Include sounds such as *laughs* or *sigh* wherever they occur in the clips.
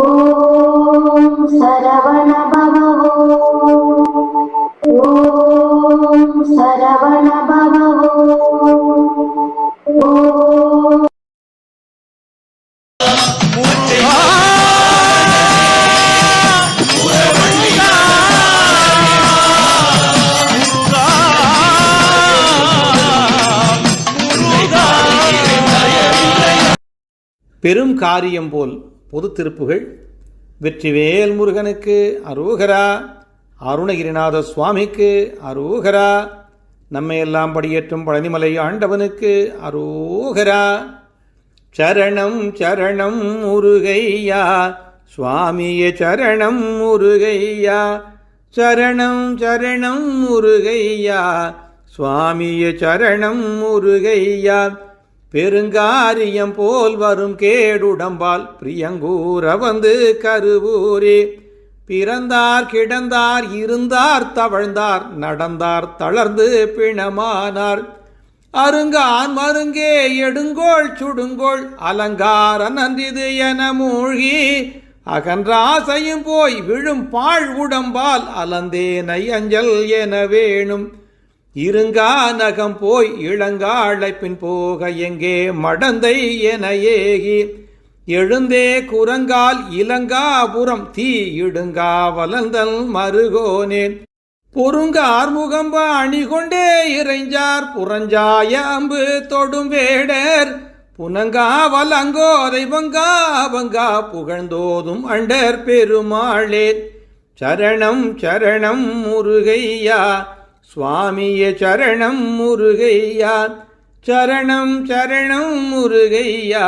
ॐ सरवण பெரும் காரியம் போல் பொது திருப்புகள் வெற்றிவேல் முருகனுக்கு அரோகரா அருணகிரிநாத சுவாமிக்கு அரோகரா நம்மையெல்லாம் படியேற்றும் பழனிமலை ஆண்டவனுக்கு அரோகரா. சரணம் சரணம் முருகையா சுவாமியே சரணம் முருகையா. சரணம் சரணம் முருகையா சுவாமியே சரணம் முருகையா. பெருங்காரியம் போல் வரும் கேடுடம்பால் பிரியங்கூர வந்து கருவூரே. பிறந்தார் கிடந்தார் இருந்தார் தவழ்ந்தார் நடந்தார் தளர்ந்து பிணமானார். அருங்கான் மருங்கே எடுங்கோள் சுடுங்கோள் அலங்கார நன்றிது என மூழ்கி அகன்றாசையும் போய் விழும் பாழ் உடம்பால் அலந்தேனை அஞ்சல் என வேணும். இருங்கா நகம் போய் இளங்கா அழைப்பின் போக எங்கே மடந்தை என ஏகி. எழுந்தே குரங்கால் இளங்காபுரம் தீ இடுங்கா வலந்தல் மருகோனே பொருங்க ஆர்முகம்ப அணிகொண்டே இறைஞ்சார் புறஞ்சாய அம்பு தொடும் வேடர். புனங்கா வலங்கோரை வங்கா வங்கா புகழ்ந்தோதும் அண்டர் பெருமாளே சரணம் சரணம் முருகையா. சுவாமிய சரணம் முருகையா சரணம் சரணம் முருகையா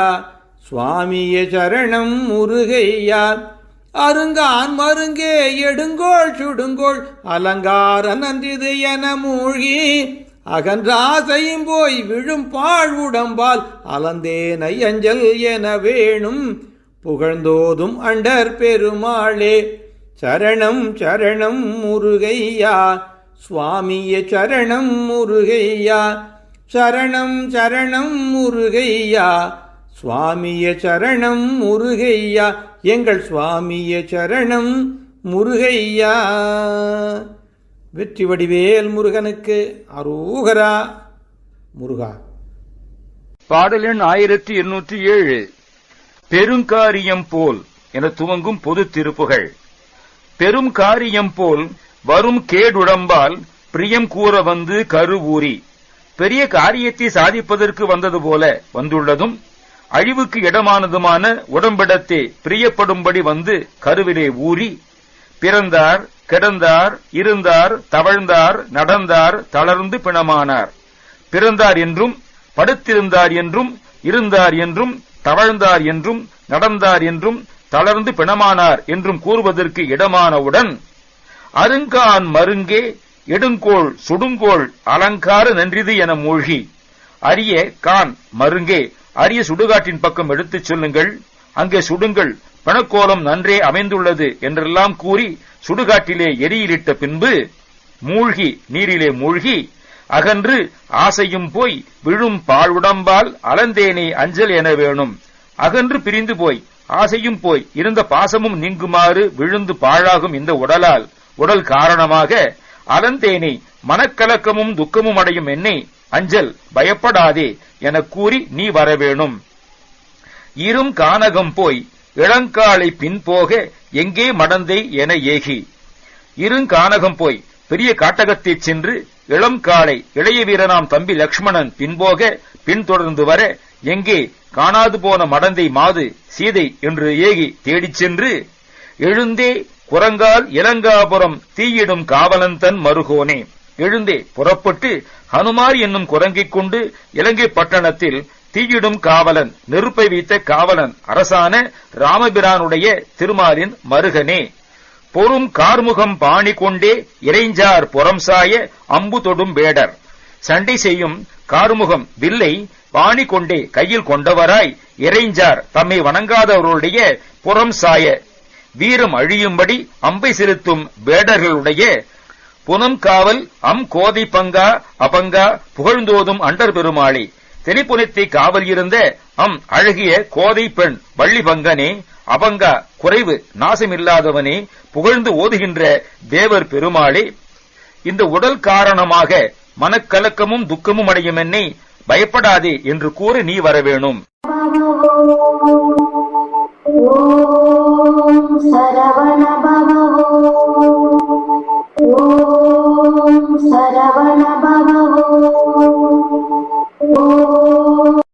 சுவாமிய சரணம் முருகையா. அருங்கான் மருங்கே எடுங்கோள் சுடுங்கோள் அலங்கார நன்றிது என மூழ்கி அகன்றாசையும் போய் விழும் பாழ் உடம்பால் அலந்தேனை அஞ்சல் என வேணும். புகழ்ந்தோதும் அண்டர் பெருமாளே சரணம் சரணம் முருகையா. சுவாமிய சரணம் முருகையா சரணம் சரணம் முருகையா சுவாமிய சரணம் முருகையா எங்கள் சுவாமிய சரணம் முருகையா. வெற்றி வடிவேல் முருகனுக்கு அரூகரா. முருகா. பாடல் எண் ஆயிரத்தி எண்ணூற்றி ஏழு. பெருங்காரியம் போல் என துவங்கும் பொது திருப்புகள். பெரும் காரியம் போல் வரும் கேடுடம்பால் பிரியம் கூற வந்து கருவூரி. பெரிய காரியத்தை சாதிப்பதற்கு வந்தது போல வந்துள்ளதும் அழிவுக்கு இடமானதுமான உடம்பிடத்தே பிரியப்படும்படி வந்து கருவிலே ஊறி பிறந்தார் கிடந்தார் இருந்தார் தவழ்ந்தார் நடந்தார் தளர்ந்து பிணமானார். பிறந்தார் என்றும் படுத்திருந்தார் என்றும் இருந்தார் என்றும் தவழ்ந்தார் என்றும் நடந்தார் என்றும் தளர்ந்து பிணமானார் என்றும் கூறுவதற்கு இடமானவுடன் அருங்கான் மருங்கே எடுங்கோள் சுடுங்கோள் அலங்கார நன்றிது என மூழ்கி. அரிய கான் மருங்கே அரிய சுடுகாட்டின் பக்கம் எடுத்துச் சொல்லுங்கள். அங்கே சுடுங்கள். பணக்கோலம் நன்றே அமைந்துள்ளது என்றெல்லாம் கூறி சுடுகாட்டிலே எரியிலிட்ட பின்பு மூழ்கி நீரிலே மூழ்கி அகன்று ஆசையும் போய் விழும் பாழுடம்பால் அலந்தேனே அஞ்சல் என வேணும். அகன்று பிரிந்து போய் ஆசையும் போய் இருந்த பாசமும் நீங்குமாறு விழுந்து பாழாகும் இந்த உடலால். உடல் காரணமாக அலந்தேனே மனக்கலக்கமும் துக்கமும் அடையும் என்னை அஞ்சல் பயப்படாதே எனக் கூறி நீ வரவேணும். இரும் கானகம் போய் இளங்காலை பின்போக எங்கே மடந்தை என ஏகி. இருங்கானகம் போய் பெரிய காட்டகத்தைச் சென்று இளம் காலை இளைய வீரனாம் தம்பி லக்ஷ்மணன் பின்போக பின்தொடர்ந்து வர எங்கே காணாது போன மடந்தை மாது சீதை என்று ஏகி தேடிச் சென்று எழுந்தே குரங்கால் இளங்காபுரம் தீயிடும் காவலன் தன் மருகோனே. எழுந்தே புறப்பட்டு ஹனுமார் என்னும் குரங்கைக் கொண்டு இலங்கை பட்டணத்தில் தீயிடும் காவலன் நெருப்பை வைத்த காவலன் அரசான ராமபிரானுடைய திருமாலின் மருகனே. பொறும் கார்முகம் பாணி கொண்டே இறைஞ்சார் புறம் சாய அம்பு தொடும் வேடர். சண்டை செய்யும் கார்முகம் வில்லை பாணி கொண்டே கையில் கொண்டவராய் இறைஞ்சார் தம்மை வணங்காதவர்களுடைய புறம் சாய வீரம் அழியும்படி அம்பை செலுத்தும் வேடர்களுடைய புனம் காவல் அம் கோதை பங்கா அபங்கா புகழ்ந்தோதும் அண்டர் பெருமாளி. தெனிப்புனத்தை காவல் இருந்த அம் அழகிய கோதை பெண் வள்ளி பங்கனே அபங்கா குறைவு நாசமில்லாதவனே புகழ்ந்து ஓதுகின்ற தேவர் பெருமாளே. இந்த உடல் காரணமாக மனக்கலக்கமும் துக்கமும் அடையும் என்னை பயப்படாதே என்று கூறி நீ வரவேணும் *laughs* சரவண பவோ